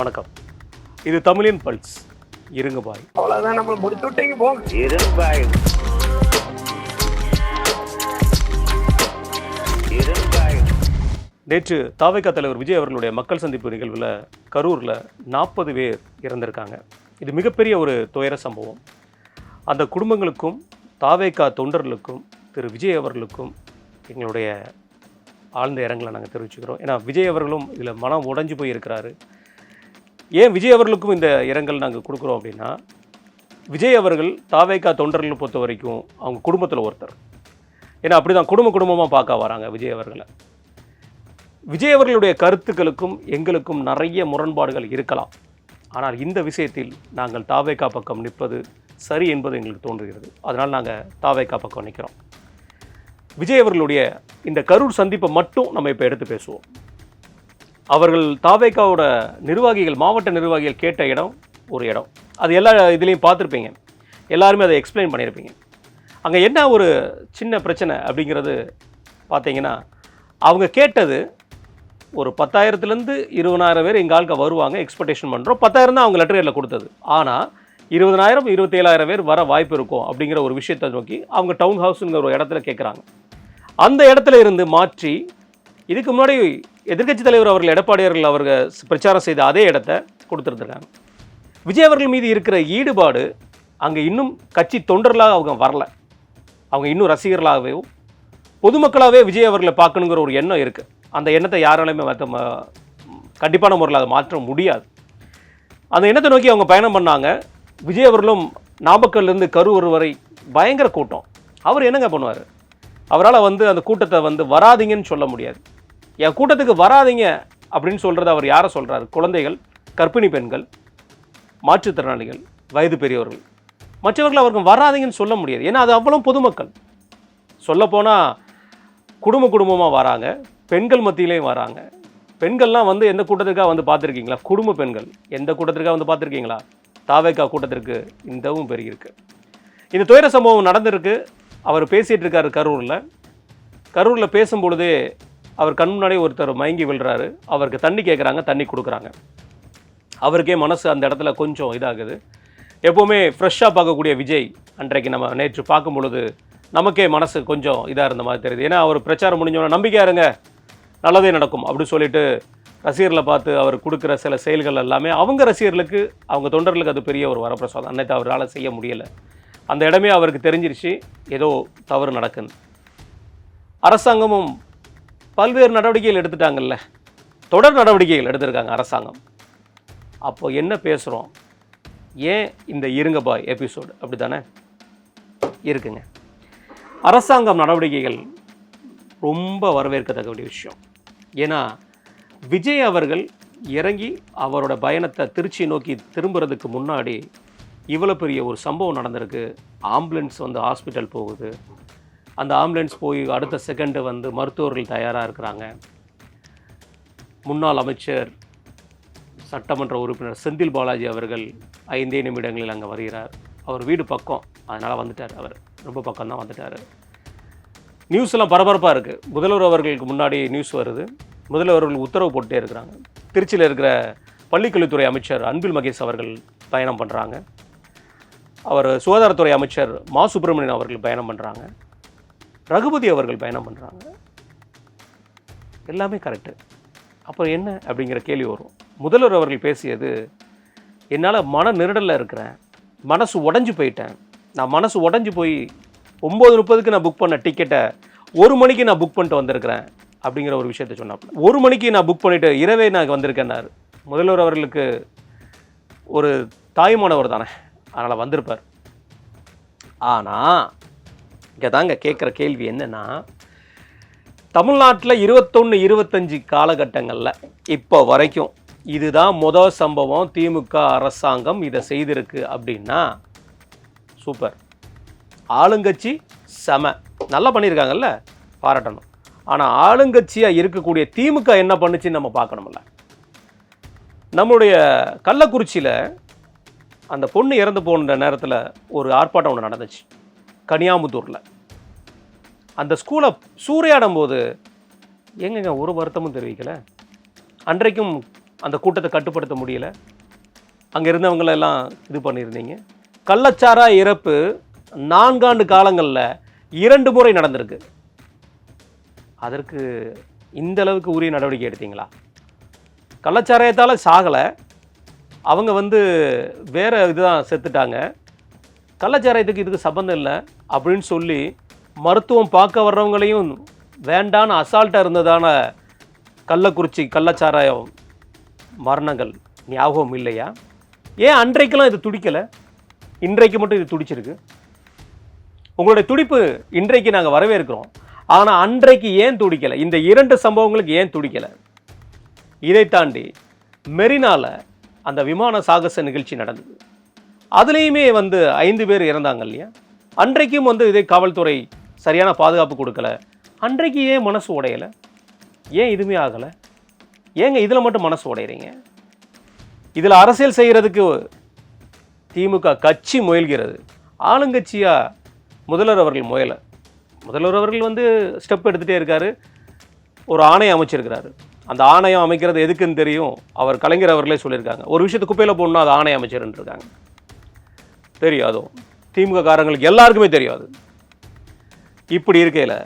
வணக்கம். இது தமிழின் பல்ஸ். இருங்க பாய். அவ்வளவுதான் நம்ம முடிச்சு விட்டீங்க போங்க. இரும்பாய் இரும்பாய் நேற்று தாவைக்கா தலைவர் விஜய் அவர்களுடைய மக்கள் சந்திப்பு நிகழ்வில் கரூரில் நாற்பது பேர் இறந்திருக்காங்க. இது மிகப்பெரிய ஒரு துயர சம்பவம். அந்த குடும்பங்களுக்கும் தாவேக்கா தொண்டர்களுக்கும் திரு விஜய் அவர்களுக்கும் எங்களுடைய ஆழ்ந்த இரங்கலை நாங்கள் தெரிவிச்சுக்கிறோம். ஏன்னா விஜய் அவர்களும் இதில் மனம் உடைஞ்சு போய் இருக்கிறாரு ஏன் விஜய் அவர்களுக்கும் இந்த இரங்கல் நாங்கள் கொடுக்குறோம் அப்படின்னா விஜய் அவர்கள் தாவேக்கா தொண்டர்களை பொறுத்த வரைக்கும் அவங்க குடும்பத்தில் ஒருத்தர். ஏன்னா அப்படி தான் குடும்ப குடும்பமாக பார்க்க வராங்க விஜய் அவர்களை. விஜய் அவர்களுடைய கருத்துக்களுக்கும் எங்களுக்கும் நிறைய முரண்பாடுகள் இருக்கலாம். ஆனால் இந்த விஷயத்தில் நாங்கள் தாவேக்கா பக்கம் நிற்பது சரி என்பது எங்களுக்கு தோன்றுகிறது. அதனால் நாங்கள் தாவேக்கா பக்கம் நிற்கிறோம் விஜய் அவர்களுடைய இந்த கரூர் சந்திப்பை மட்டும் நம்ம இப்போ எடுத்து பேசுவோம். அவர்கள் தாவேக்காவோட நிர்வாகிகள் மாவட்ட நிர்வாகிகள் கேட்ட இடம் ஒரு இடம். அது எல்லா இதுலேயும் பார்த்துருப்பீங்க. எல்லாருமே அதை எக்ஸ்பிளைன் பண்ணியிருப்பீங்க. அங்கே என்ன ஒரு சின்ன பிரச்சனை அப்படிங்கிறது பார்த்தீங்கன்னா அவங்க கேட்டது ஒரு பத்தாயிரத்துலேருந்து இருபதாயிரம் பேர் எங்கள் ஆளுக்கு வருவாங்க எக்ஸ்பெக்டேஷன் பண்ணுறோம் பத்தாயிரம் தான் அவங்க லெட்டரில் கொடுத்தது. ஆனால் இருபதனாயிரம் இருபத்தேழாயிரம் பேர் வர வாய்ப்பு இருக்கும் அப்படிங்கிற ஒரு விஷயத்தை நோக்கி அவங்க டவுன் ஹவுஸுங்கிற ஒரு இடத்துல கேட்குறாங்க அந்த இடத்துல இருந்து மாற்றி இதுக்கு முன்னாடி எதிர்க்கட்சி தலைவர் அவர்கள் எடப்பாடி அவர்கள் பிரச்சாரம் செய்த அதே இடத்த கொடுத்துருந்துருக்காங்க. விஜய் அவர்கள் மீது இருக்கிற ஈடுபாடு அங்கே இன்னும் கட்சி தொண்டர்களாக அவங்க வரல. அவங்க இன்னும் ரசிகர்களாகவே பொதுமக்களாகவே விஜய் அவர்களை பார்க்கணுங்கிற ஒரு எண்ணம் இருக்குது அந்த எண்ணத்தை யாராலையுமே மற்ற கண்டிப்பான முறையில் அதை மாற்ற முடியாது. அந்த எண்ணத்தை நோக்கி அவங்க பயணம் பண்ணாங்க. விஜய் அவர்களும் நாமக்கல்லேருந்து கரூர் வரை பயங்கர கூட்டம். அவர் என்னங்க பண்ணுவார்? அவரால் வந்து அந்த கூட்டத்தை வந்து வராதிங்கன்னு சொல்ல முடியாது. என் கூட்டத்துக்கு வராதீங்க அப்படின்னு சொல்கிறது அவர் யாரை சொல்கிறாரு குழந்தைகள் கர்ப்பிணி பெண்கள் மாற்றுத்திறனாளிகள் வயது பெரியவர்கள். மற்றவர்கள் அவருக்கு வராதீங்கன்னு சொல்ல முடியாது. ஏன்னா அது அவ்வளோ பொதுமக்கள். சொல்லப்போனால் குடும்ப குடும்பமாக வராங்க பெண்கள் மத்தியிலையும் வராங்க. பெண்கள்லாம் வந்து எந்த கூட்டத்திற்காக வந்து பார்த்துருக்கீங்களா? குடும்ப பெண்கள். எந்த கூட்டத்திற்காக வந்து பார்த்துருக்கீங்களா? தாவேக்கா கூட்டத்திற்கு இந்தவும் பெருகியிருக்கு. இந்த துயர சம்பவம் நடந்திருக்கு. அவர் பேசிகிட்டு இருக்காரு கரூரில். கரூரில் பேசும்பொழுதே அவர் கண் முன்னாடி ஒருத்தர் மயங்கி விழுறாரு. அவருக்கு தண்ணி கேட்குறாங்க தண்ணி கொடுக்குறாங்க. அவருக்கே மனசு அந்த இடத்துல கொஞ்சம் இதாகுது. எப்போவுமே ஃப்ரெஷ்ஷாக பார்க்கக்கூடிய விஜய் அன்றைக்கு நம்ம நேற்று பார்க்கும் பொழுது நமக்கே மனசு கொஞ்சம் இதாக இருந்த மாதிரி தெரியுது. ஏன்னா அவர் பிரச்சாரம் முடிஞ்சோன்னா நம்பிக்கை இருங்க. நல்லதே நடக்கும். அப்படின்னு சொல்லிட்டு ரசிகர்களை பார்த்து அவர் கொடுக்குற சில செயல்கள் எல்லாமே அவங்க ரசிகர்களுக்கு அவங்க தொண்டர்களுக்கு அது பெரிய ஒரு வரப்பிரசாதம். அன்னைக்கு அவரால் செய்ய முடியலை. அந்த இடமே அவருக்கு தெரிஞ்சிருச்சு. ஏதோ தவறு நடக்குன்னு. அரசாங்கமும் பல்வேறு நடவடிக்கைகள் எடுத்துட்டாங்கல்ல. தொடர் நடவடிக்கைகள் எடுத்திருக்காங்க அரசாங்கம். அப்போது என்ன பேசுகிறோம் ஏன் இந்த இருங்க பாய் எபிசோடு அப்படி தானே இருக்குங்க. அரசாங்கம் நடவடிக்கைகள் ரொம்ப வரவேற்கத்தக்க வேண்டிய விஷயம். ஏன்னா விஜய் அவர்கள் இறங்கி அவரோட பயணத்தை திருச்சி நோக்கி திரும்புறதுக்கு முன்னாடி இவ்வளோ பெரிய ஒரு சம்பவம் நடந்திருக்கு. ஆம்புலன்ஸ் வந்து ஹாஸ்பிட்டல் போகுது. அந்த ஆம்புலன்ஸ் போய் அடுத்த செகண்டு வந்து மருத்துவர்கள் தயாராக இருக்கிறாங்க. முன்னாள் அமைச்சர் சட்டமன்ற உறுப்பினர் செந்தில் பாலாஜி அவர்கள் ஐந்தே நிமிடங்களில் அங்கே வருகிறார். அவர் வீடு பக்கம். அதனால் வந்துட்டார் அவர். ரொம்ப பக்கம் தான் வந்துட்டார். நியூஸ் எல்லாம் பரபரப்பாக இருக்குது முதல்வர் அவர்களுக்கு முன்னாடி நியூஸ் வருது. முதல்வர் அவர்கள் உத்தரவு போட்டே இருக்கிறாங்க. திருச்சியில் இருக்கிற பள்ளிக்கல்வித்துறை அமைச்சர் அன்பில் மகேஷ் அவர்கள் பயணம் பண்ணுறாங்க அவர் சுகாதாரத்துறை அமைச்சர் மா சுப்பிரமணியன் அவர்கள் பயணம் பண்ணுறாங்க ரகுபதி அவர்கள் பயணம் பண்ணுறாங்க எல்லாமே கரெக்டு அப்புறம் என்ன அப்படிங்கிற கேள்வி வரும். முதல்வர் அவர்கள் பேசியது என்னால் மன நெருடலில் இருக்கிறேன். மனசு உடஞ்சி போயிட்டேன். நான் மனசு உடஞ்சி போய் ஒம்பது முப்பதுக்கு நான் புக் பண்ண டிக்கெட்டை ஒரு மணிக்கு நான் புக் பண்ணிட்டு வந்திருக்கிறேன். அப்படிங்கிற ஒரு விஷயத்த சொன்னாப்புல ஒரு மணிக்கு நான் புக் பண்ணிவிட்டு இரவே நான் வந்திருக்கேன்னார். முதல்வர் அவர்களுக்கு ஒரு தாய்மானவர் தானே. அதனால் வந்திருப்பார். ஆனால் இங்கே தாங்க கேட்குற கேள்வி என்னென்னா தமிழ்நாட்டில் இருபத்தொன்று இருபத்தஞ்சி காலகட்டங்களில் இப்போ வரைக்கும் இதுதான் முதல் சம்பவம் திமுக அரசாங்கம் இதை செய்திருக்கு அப்படின்னா சூப்பர். ஆளுங்கட்சி செம. நல்லா பண்ணியிருக்காங்கல்ல பாராட்டணும். ஆனால் ஆளுங்கட்சியாக இருக்கக்கூடிய திமுக என்ன பண்ணுச்சுன்னு நம்ம பார்க்கணும்ல. நம்மளுடைய கள்ளக்குறிச்சியில் அந்த பொண்ணு இறந்து போன நேரத்தில் ஒரு ஆர்ப்பாட்டம் ஒன்று நடந்துச்சு. கனியாமுத்தூரில் அந்த ஸ்கூலை சூறையாடும் போது எங்கங்க ஒரு வருத்தமும் தெரிவிக்கல? அன்றைக்கும் அந்த கூட்டத்தை கட்டுப்படுத்த முடியல. அங்கே இருந்தவங்கள எல்லாம் இது பண்ணியிருந்தீங்க. கள்ளச்சாரா இறப்பு நான்காண்டு காலங்களில் இரண்டு முறை நடந்திருக்கு. அதற்கு இந்த அளவுக்கு உரிய நடவடிக்கை எடுத்தீங்களா? கள்ளச்சாராயத்தால் சாகலை. அவங்க வந்து வேறு இதுதான் செத்துட்டாங்க. கள்ளச்சாராயத்துக்கு இதுக்கு சம்மந்தம் இல்லை. அப்படின்னு சொல்லி மருத்துவம் பார்க்க வர்றவங்களையும் வேண்டான்னு அசால்ட்டாக இருந்ததான கள்ளக்குறிச்சி கள்ளச்சாராயம் மரணங்கள் ஞாபகம் இல்லையா? ஏன் அன்றைக்கெல்லாம் இது துடிக்கலை? இன்றைக்கு மட்டும் இது துடிச்சிருக்கு. உங்களுடைய துடிப்பு இன்றைக்கு நாங்கள் வரவேற்கிறோம். ஆனால் அன்றைக்கு ஏன் துடிக்கலை? இந்த இரண்டு சம்பவங்களுக்கு ஏன் துடிக்கலை? இதை தாண்டி மெரினாவில் அந்த விமான சாகச நிகழ்ச்சி நடந்தது. அதுலேயுமே வந்து ஐந்து பேர் இறந்தாங்க இல்லையா? அன்றைக்கும் வந்து இதே காவல்துறை சரியான பாதுகாப்பு கொடுக்கல. அன்றைக்கு ஏன் மனசு உடையலை? ஏன் இதுவுமே ஆகலை? ஏங்க இதில் மட்டும் மனசு உடையிறீங்க? இதில் அரசியல் செய்கிறதுக்கு திமுக கட்சி முயல்கிறது. ஆளுங்கட்சியாக முதல்வர் அவர்கள் முயலை. முதல்வர் அவர்கள் வந்து ஸ்டெப் எடுத்துகிட்டே இருக்காரு. ஒரு ஆணையம் அமைச்சிருக்கிறாரு. அந்த ஆணையம் அமைக்கிறது எதுக்குன்னு தெரியும்? அவர் கலைஞர் அவர்களே சொல்லியிருக்காங்க. ஒரு விஷயத்தை குப்பையில் போடணும் அது ஆணையம் அமைச்சர்னு இருக்காங்க தெரியும் அதுவும். திமுக காரங்களுக்கு எல்லாருக்குமே தெரியாது. இப்படி இருக்கையில்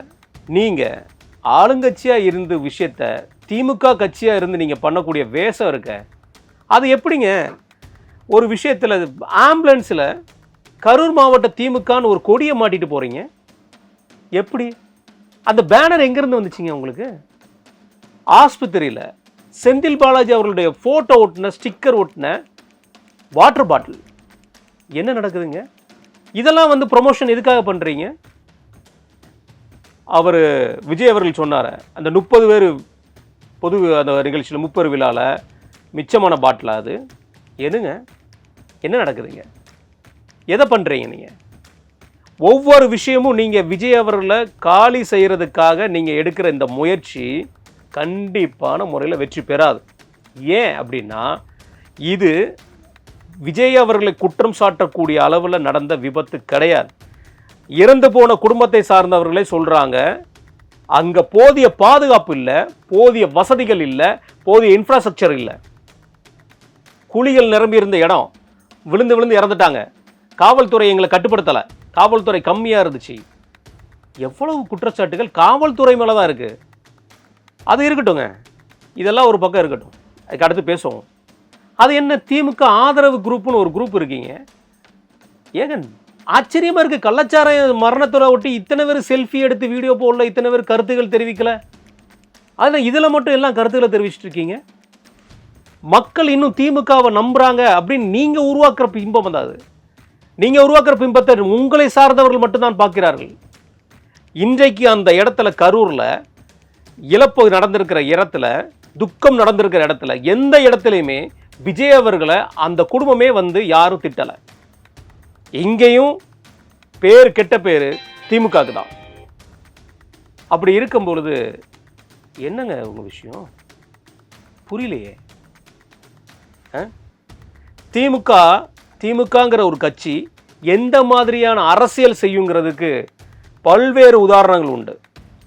நீங்கள் ஆளுங்கட்சியாக இருந்த விஷயத்த திமுக கட்சியாக இருந்து நீங்கள் பண்ணக்கூடிய வேஷம் இருக்க அது எப்படிங்க? ஒரு விஷயத்தில் ஆம்புலன்ஸில் கரூர் மாவட்ட திமுகன்னு ஒரு கொடியை மாட்டிட்டு போகிறீங்க எப்படி? அந்த பேனர் எங்கேருந்து வந்துச்சுங்க உங்களுக்கு? ஆஸ்பத்திரியில் செந்தில் பாலாஜி அவர்களுடைய ஃபோட்டோ ஒட்டின ஸ்டிக்கர் ஒட்டின வாட்டர் பாட்டில். என்ன நடக்குதுங்க? இதெல்லாம் வந்து ப்ரொமோஷன் எதுக்காக பண்ணுறீங்க அவர் விஜய் அவர்கள் சொன்னார் அந்த முப்பது பேர் பொது அந்த நிகழ்ச்சியில் முப்பது விழாவில் மிச்சமான பாட்டிலா அது? எதுங்க என்ன நடக்குதுங்க? எதை பண்ணுறீங்க நீங்கள் ஒவ்வொரு விஷயமும் நீங்கள் விஜய் அவர்களை காலி செய்கிறதுக்காக நீங்கள் எடுக்கிற இந்த முயற்சி கண்டிப்பான முறையில் வெற்றி பெறாது. ஏன் அப்படின்னா இது விஜய் அவர்களை குற்றம் சாட்டக்கூடிய அளவில் நடந்த விபத்து கிடையாது. இறந்து போன குடும்பத்தை சார்ந்தவர்களே சொல்கிறாங்க அங்கே போதிய பாதுகாப்பு இல்லை போதிய வசதிகள் இல்லை போதிய இன்ஃப்ராஸ்ட்ரக்சர் இல்லை. குழிகள் நிரம்பி இருந்த இடம் விழுந்து விழுந்து இறந்துட்டாங்க. காவல்துறை எங்களை கட்டுப்படுத்தலை. காவல்துறை கம்மியாக இருந்துச்சு. எவ்வளவு குற்றச்சாட்டுகள் காவல்துறை மேலே தான் இருக்குது அது இருக்கட்டுங்க இதெல்லாம் ஒரு பக்கம் இருக்கட்டும். அதுக்கு அடுத்து பேசுவோம். அது என்ன திமுக ஆதரவு குரூப்னு ஒரு குரூப் இருக்கீங்க. ஏங்க ஆச்சரியமாக இருக்குது கள்ளச்சார மரணத்தோட ஒட்டி இத்தனை பேர் செல்ஃபி எடுத்து வீடியோ போடல இத்தனை பேர் கருத்துக்கள் தெரிவிக்கல. அதில் இதில் மட்டும் எல்லாம் கருத்துக்களை தெரிவிச்சிட்டு இருக்கீங்க. மக்கள் இன்னும் திமுகவை நம்புகிறாங்க அப்படின்னு நீங்கள் உருவாக்குற பிம்பம் தான் அது. நீங்கள் உருவாக்குற பிம்பத்தை உங்களை சார்ந்தவர்கள் மட்டும்தான் பார்க்கிறார்கள். இன்றைக்கு அந்த இடத்துல கரூரில் இழப்பு நடந்திருக்கிற இடத்துல துக்கம் நடந்திருக்கிற இடத்துல எந்த இடத்துலையுமே விஜய் அவர்களை அந்த குடும்பமே வந்து யாரும் திட்டலை. இங்கேயும் பேர் கெட்ட பேர் திமுகவுக்கு தான். அப்படி இருக்கும் பொழுது என்னங்க உங்கள் விஷயம்? புரியலையே. ஆ? திமுக திமுகங்கிற ஒரு கட்சி எந்த மாதிரியான அரசியல் செய்யுங்கிறதுக்கு பல்வேறு உதாரணங்கள் உண்டு.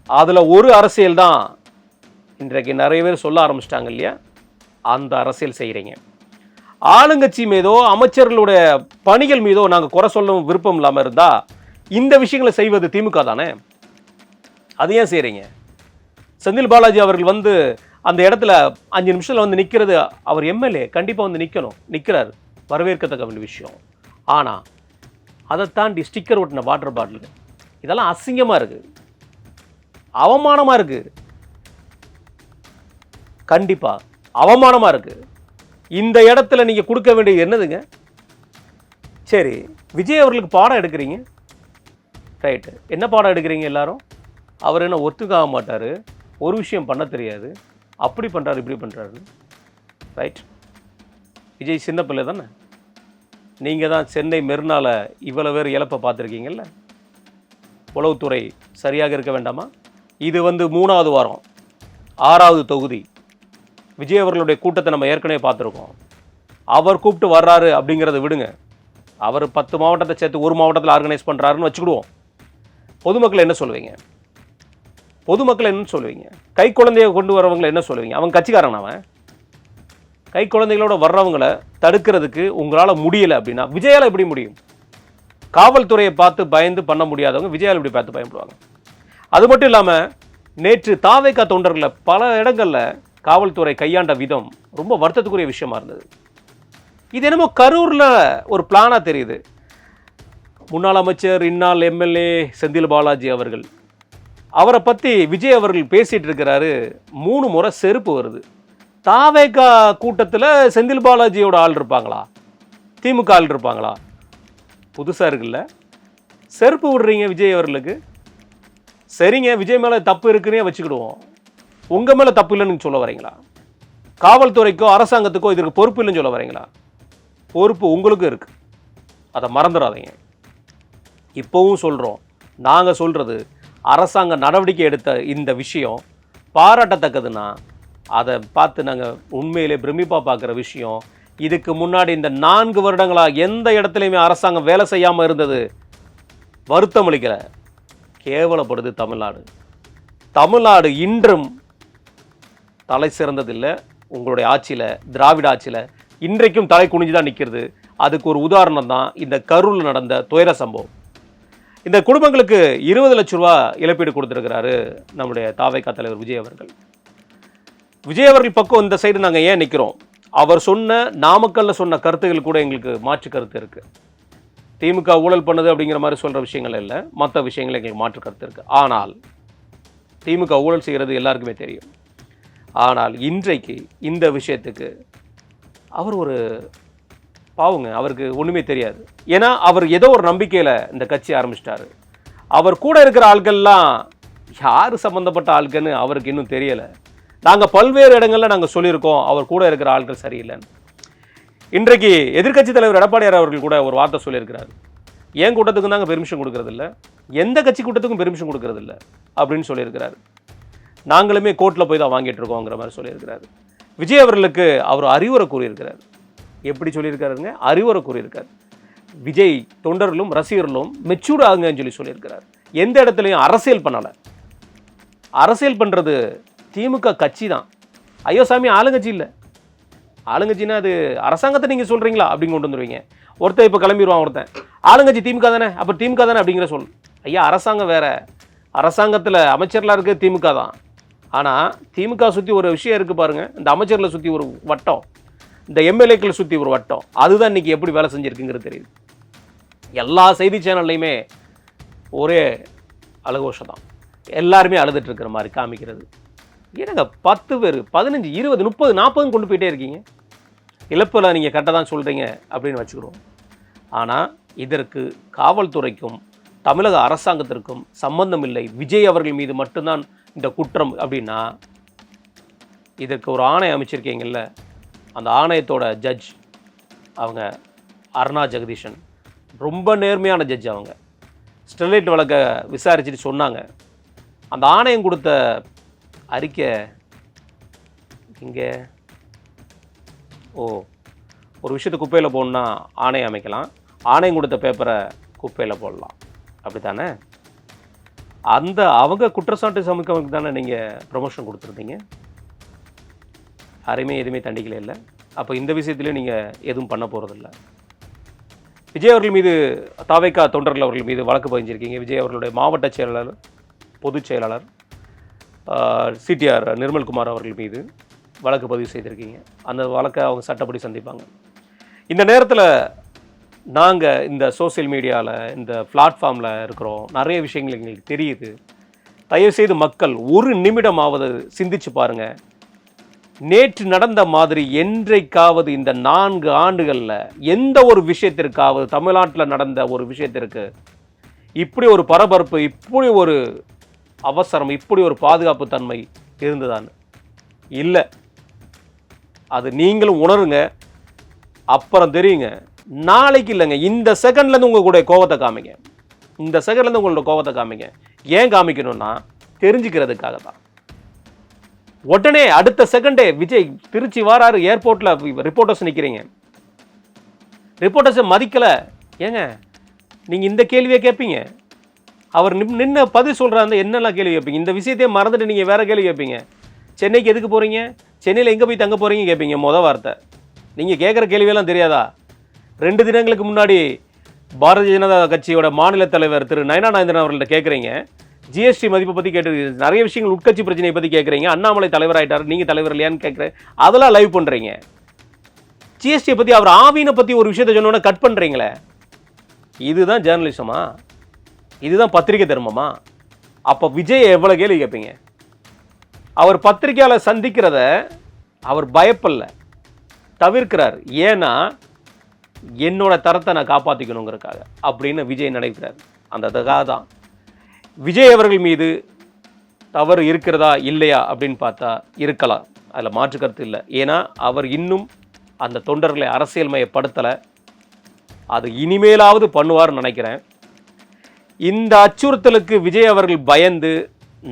அதில் ஒரு அரசியல் தான் இன்றைக்கு நிறைய பேர் சொல்ல ஆரம்பிச்சிட்டாங்க இல்லையா? அந்த அரசியல் செய்கிறீங்க ஆளுங்கட்சி மீதோ அமைச்சர்களுடைய பணிகள் மீதோ நாங்கள் குறை சொல்ல விருப்பம் இல்லாமல் இருந்தால் இந்த விஷயங்களை செய்வது திமுக தானே? அது ஏன் செய்கிறீங்க செந்தில் பாலாஜி அவர்கள் வந்து அந்த இடத்துல அஞ்சு நிமிஷத்தில் வந்து நிற்கிறது அவர் எம்எல்ஏ கண்டிப்பாக வந்து நிற்கணும் நிற்கிறார் வரவேற்கத்தக்க வேண்டிய விஷயம். ஆனால் அதை தாண்டி ஸ்டிக்கர் ஒட்டின வாட்டர் பாட்டில் இதெல்லாம் அசிங்கமாக இருக்குது அவமானமாக இருக்குது கண்டிப்பாக அவமானமாக இருக்குது இந்த இடத்துல நீங்கள் கொடுக்க வேண்டியது என்னதுங்க? சரி விஜய் அவர்களுக்கு பாடம் எடுக்கிறீங்க? ரைட்டு என்ன பாடம் எடுக்கிறீங்க எல்லாரும்? அவர் என்ன ஒத்துக்காக மாட்டார்? ஒரு விஷயம் பண்ண தெரியாது. அப்படி பண்ணுறாரு இப்படி பண்ணுறாரு ரைட் விஜய் சின்ன பிள்ளை தானே? நீங்கள் தான் சென்னை மெர்னால இவ்வளோ பேர் இழப்பை பார்த்துருக்கீங்கல்ல? உளவுத்துறை சரியாக இருக்க வேண்டாமா? இது வந்து மூணாவது வாரம். ஆறாவது தொகுதி. விஜய் அவர்களுடைய கூட்டத்தை நம்ம ஏற்கனவே பார்த்துருக்கோம். அவர் கூப்பிட்டு வர்றாரு அப்படிங்கிறத விடுங்க. அவர் பத்து மாவட்டத்தை சேர்த்து ஒரு மாவட்டத்தில் ஆர்கனைஸ் பண்ணுறாருன்னு வச்சுக்கிடுவோம். பொதுமக்கள் என்ன சொல்லுவீங்க? பொதுமக்கள் என்ன சொல்லுவீங்க? கை குழந்தைய கொண்டு வரவங்களை என்ன சொல்லுவீங்க? அவன் கட்சிக்காரன் அவன். கை குழந்தைகளோட வர்றவங்களை தடுக்கிறதுக்கு உங்களால் முடியலை அப்படின்னா விஜயால் எப்படி முடியும்? காவல்துறையை பார்த்து பயந்து பண்ண முடியாதவங்க விஜயால் எப்படி பார்த்து பயப்படுவாங்க? அது மட்டும் இல்லாமல் நேற்று தாவேக்கா தொண்டர்களை பல இடங்களில் காவல்துறை கையாண்ட விதம் ரொம்ப வருத்தத்துக்குரிய விஷயமா இருந்தது. இது என்னமோ கரூரில் ஒரு பிளானாக தெரியுது. முன்னாள் அமைச்சர் இந்நாள் எம்எல்ஏ செந்தில் பாலாஜி அவர்கள். அவரை பற்றி விஜய் அவர்கள் பேசிகிட்டு இருக்கிறாரு. மூணு முறை செருப்பு வருது. தாவேகா கூட்டத்தில் செந்தில் பாலாஜியோட ஆள் இருப்பாங்களா? திமுக ஆள் இருப்பாங்களா? புதுசாக இருக்குல்ல. செருப்பு விடுறீங்க விஜய் அவர்களுக்கு. சரிங்க விஜய் மேலே தப்பு இருக்குன்னே வச்சுக்கிடுவோம். உங்கள் மேலே தப்பு இல்லைன்னு சொல்ல வரீங்களா? காவல்துறைக்கோ அரசாங்கத்துக்கோ இதற்கு பொறுப்பு இல்லைன்னு சொல்ல வரீங்களா? பொறுப்பு உங்களுக்கும் இருக்கு. அதை மறந்துடாதீங்க. இப்போவும் சொல்கிறோம் நாங்கள் சொல்கிறது அரசாங்க நடவடிக்கை எடுத்த இந்த விஷயம் பாராட்டத்தக்கதுன்னா அதை பார்த்து நாங்கள் உண்மையிலே பிரமிப்பாக பார்க்குற விஷயம். இதுக்கு முன்னாடி இந்த நான்கு வருடங்களாக எந்த இடத்துலையுமே அரசாங்கம் வேலை செய்யாமல் இருந்தது? வருத்தம் அளிக்கிற கேவலப்படுது தமிழ்நாடு. தமிழ்நாடு இன்றும் தலை சிறந்ததில்லை. உங்களுடைய ஆட்சியில் திராவிட ஆட்சியில் இன்றைக்கும் தலை குனிஞ்சு தான் நிற்கிறது அதுக்கு ஒரு உதாரணம் தான் இந்த கரூரில் நடந்த துயர சம்பவம். இந்த குடும்பங்களுக்கு இருபது லட்ச ரூபா இழப்பீடு கொடுத்துருக்கிறாரு நம்முடைய தாவைக்கா தலைவர் விஜய் அவர்கள். விஜய் அவர்கள் பக்கம் இந்த சைடு நாங்கள் ஏன் நிற்கிறோம் அவர் சொன்ன நாமக்கல்ல சொன்ன கருத்துகள் கூட எங்களுக்கு மாற்று கருத்து இருக்குது திமுக ஊழல் பண்ணுது அப்படிங்கிற மாதிரி சொல்கிற விஷயங்கள் இல்லை. மற்ற விஷயங்கள் எங்களுக்கு மாற்று கருத்து இருக்குது ஆனால் திமுக ஊழல் செய்கிறது எல்லாருக்குமே தெரியும். ஆனால் இன்றைக்கு இந்த விஷயத்துக்கு அவர் ஒரு பாவுங்க அவருக்கு ஒன்றுமே தெரியாது. ஏன்னா அவர் ஏதோ ஒரு நம்பிக்கையில் இந்த கட்சி ஆரம்பிச்சிட்டாரு. அவர் கூட இருக்கிற ஆட்கள்லாம் யார் சம்மந்தப்பட்ட ஆட்கள்னு அவருக்கு இன்னும் தெரியலை. நாங்கள் பல்வேறு இடங்களில் நாங்கள் சொல்லியிருக்கோம் அவர் கூட இருக்கிற ஆட்கள் சரியில்லைன்னு. இன்றைக்கு எதிர்க்கட்சி தலைவர் எடப்பாடியார் அவர்கள் கூட ஒரு வார்த்தை சொல்லியிருக்கிறார். என் கூட்டத்துக்கு தாங்க பெர்மிஷன் கொடுக்கறதில்ல. எந்த கட்சி கூட்டத்துக்கும் பெர்மிஷன் கொடுக்கறதில்ல. அப்படின்னு சொல்லியிருக்கிறாரு. நாங்களுமே கோர்ட்டில் போய் தான் வாங்கிட்டு இருக்கோங்கிற மாதிரி சொல்லியிருக்கிறாரு. விஜய் அவர்களுக்கு அவர் அறிவுரை கூறியிருக்கிறார். எப்படி சொல்லியிருக்காருங்க? அறிவுரை கூறியிருக்கார். விஜய் தொண்டர்களும் ரசிகர்களும் மெச்சூர்ட் ஆகுங்கன்னு சொல்லி சொல்லியிருக்கிறார். எந்த இடத்துலையும் அரசியல் பண்ணலை. அரசியல் பண்ணுறது திமுக கட்சி தான். ஐயோ சாமி ஆளுங்கட்சி இல்லை. ஆளுங்கட்சின்னா அது அரசாங்கத்தை நீங்கள் சொல்கிறீங்களா அப்படின்னு கொண்டு வந்துடுவீங்க ஒருத்தன் இப்போ கிளம்பிடுவான் ஒருத்தன். ஆளுங்கட்சி திமுக தானே? அப்போ திமுக தானே அப்படிங்கிற சொல். ஐயா அரசாங்கம் வேற. அரசாங்கத்தில் அமைச்சர்லாம் இருக்குது திமுக தான். ஆனால் திமுக சுற்றி ஒரு விஷயம் இருக்குது பாருங்க. இந்த அமைச்சர்களை சுற்றி ஒரு வட்டம். இந்த எம்எல்ஏக்களை சுற்றி ஒரு வட்டம். அதுதான் இன்னைக்கு எப்படி வேலை செஞ்சுருக்குங்கிறது தெரியுது. எல்லா செய்தி சேனல்லையுமே ஒரே அழகோஷம் தான் எல்லாருமே அழுதுட்டு மாதிரி காமிக்கிறது. என்னங்க பத்து பேர் பதினஞ்சு இருபது முப்பது நாற்பதுன்னு கொண்டு போயிட்டே இருக்கீங்க. இழப்பில் நீங்கள் கரெக்டாக தான் சொல்கிறீங்க அப்படின்னு வச்சுக்கிறோம். ஆனால் இதற்கு காவல்துறைக்கும் தமிழக அரசாங்கத்திற்கும் சம்பந்தம் இல்லை விஜய் அவர்கள் மீது மட்டும்தான் இந்த குற்றம் அப்படின்னா இதற்கு ஒரு ஆணை அமைச்சிருக்கீங்கல்ல அந்த ஆணையத்தோட ஜட்ஜ் அவங்க அருணா ஜெகதீஷன். ரொம்ப நேர்மையான ஜட்ஜ் அவங்க. ஸ்டெர்லைட் வழக்கை விசாரிச்சுட்டு சொன்னாங்க. அந்த ஆணையம் கொடுத்த அறிக்கை இங்கே. ஓ ஒரு விஷயத்தை குப்பையில் போடணுன்னா ஆணையம் அமைக்கலாம். ஆணையம் கொடுத்த பேப்பரை குப்பையில் போடலாம். அப்படி தானே அந்த அவங்க குற்றச்சாட்டு சமைக்கவங்களுக்கு தானே நீங்கள் ப்ரொமோஷன் கொடுத்துருந்தீங்க? யாரையுமே எதுவுமே தண்டிக்கல இல்லை. அப்போ இந்த விஷயத்துலையும் நீங்கள் எதுவும் பண்ண போகிறதில்ல விஜய் அவர்கள் மீது தாவைக்கா தொண்டர்கள் அவர்கள் மீது வழக்கு பதிஞ்சிருக்கீங்க. விஜய் அவர்களுடைய மாவட்ட செயலாளர் பொதுச் செயலாளர் சிடிஆர் நிர்மல்குமார் அவர்கள் மீது வழக்கு பதிவு செய்திருக்கீங்க. அந்த வழக்கை அவங்க சட்டப்படி சந்திப்பாங்க. இந்த நேரத்தில் நாங்கள் இந்த சோஷியல் மீடியாவில் இந்த பிளாட்ஃபார்மில் இருக்கிறோம். நிறைய விஷயங்கள் எங்களுக்கு தெரியுது. தயவுசெய்து மக்கள் ஒரு நிமிடமாவது சிந்திச்சு பாருங்கள் நேற்று நடந்த மாதிரி என்றைக்காவது இந்த நான்கு ஆண்டுகளில் எந்த ஒரு விஷயத்திற்காவது தமிழ்நாட்டில் நடந்த ஒரு விஷயத்திற்கு இப்படி ஒரு பரபரப்பு இப்படி ஒரு அவசரம் இப்படி ஒரு பாதுகாப்பு தன்மை இருந்ததான்னு இல்லை. அது நீங்களும் உணருங்க. அப்புறம் தெரியுங்க. நாளைக்கு இல்லைங்க. இந்த செகண்ட்லேருந்து உங்கள் கூட கோவத்தை காமிங்க. இந்த செகண்ட்லேருந்து உங்களோட கோவத்தை காமிங்க. ஏன் காமிக்கணும்னா தெரிஞ்சுக்கிறதுக்காக தான் உடனே அடுத்த செகண்டே விஜய் திருச்சி வாராரு ஏர்போர்ட்டில் ரிப்போர்ட்டர்ஸ் நிற்கிறீங்க ரிப்போர்ட்டர்ஸை மதிக்கலை. ஏங்க நீங்கள் இந்த கேள்வியை கேட்பீங்க அவர் நின் நின்று பதில் சொல்கிறாரு என்னெல்லாம் கேள்வி கேட்பீங்க இந்த விஷயத்தையே மறந்துட்டு நீங்கள் வேறு கேள்வி கேட்பீங்க சென்னைக்கு எதுக்கு போகிறீங்க சென்னையில் எங்கே போய் தங்க போகிறீங்க கேட்பீங்க மொதல் வார்த்தை. நீங்கள் கேட்குற கேள்வியெல்லாம் தெரியாதா? ரெண்டு தினங்களுக்கு முன்னாடி பாரதிய ஜனதா கட்சியோட மாநில தலைவர் திரு நயனா நாயந்திரன் அவர்கள்ட்ட கேட்குறீங்க ஜிஎஸ்டி மதிப்பை பற்றி கேட்டு நிறைய விஷயங்கள் உட்கட்சி பிரச்சனையை பற்றி கேட்குறீங்க அண்ணாமலை தலைவராயிட்டார் நீங்கள் தலைவர் இல்லையான்னு கேட்குறேன் அதெல்லாம் லைவ் பண்ணுறீங்க ஜிஎஸ்டியை பற்றி அவர் ஆவினை பற்றி ஒரு விஷயத்தை சொன்னோன்னே கட் பண்ணுறீங்களே இதுதான் ஜேர்னலிசமா இதுதான் பத்திரிகை தர்மமா? அப்போ விஜய் எவ்வளோ கேள்வி கேட்பீங்க? அவர் பத்திரிகையாளர் சந்திக்கிறத அவர் பயப்படல தவிர்க்கிறார். ஏன்னா என்னோட தரத்தை நான் காப்பாற்றிக்கணுங்கிறக்காக அப்படின்னு விஜய் நினைக்கிறார் அந்த அதுக்காக தான். விஜய் அவர்கள் மீது தவறு இருக்கிறதா இல்லையா அப்படின்னு பார்த்தா இருக்கலாம். அதில் மாற்று கருத்து இல்லை. ஏன்னா அவர் இன்னும் அந்த தொண்டர்களை அரசியல்மயப்படுத்தலை அது இனிமேலாவது பண்ணுவார்னு நினைக்கிறேன். இந்த அச்சுறுத்தலுக்கு விஜய் அவர்கள் பயந்து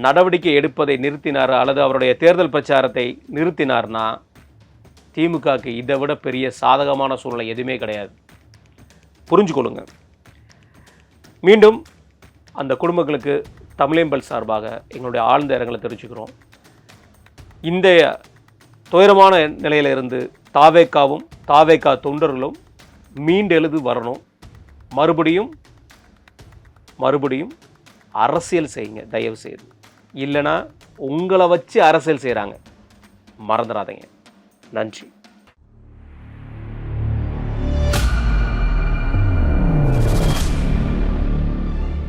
நடவடிக்கை எடுப்பதை நிறுத்தினார் அல்லது அவருடைய தேர்தல் பிரச்சாரத்தை நிறுத்தினார்னா திமுகவுக்கு இதை விட பெரிய சாதகமான சூழ்நிலை எதுவுமே கிடையாது. புரிஞ்சுக்கொள்ளுங்க. மீண்டும் அந்த குடும்பங்களுக்கு தமிழேம்பல் சார்பாக எங்களுடைய ஆழ்ந்த இரங்கலை தெரிவிச்சுக்கிறோம். இந்த துயரமான நிலையிலிருந்து தாவேக்காவும் தாவேக்கா தொண்டர்களும் மீண்டெழுது வரணும். மறுபடியும் மறுபடியும் அரசியல் செய்யுங்க தயவு செய்து. இல்லைன்னா உங்களை வச்சு அரசியல் செய்கிறாங்க மறந்துடாதீங்க நன்றி.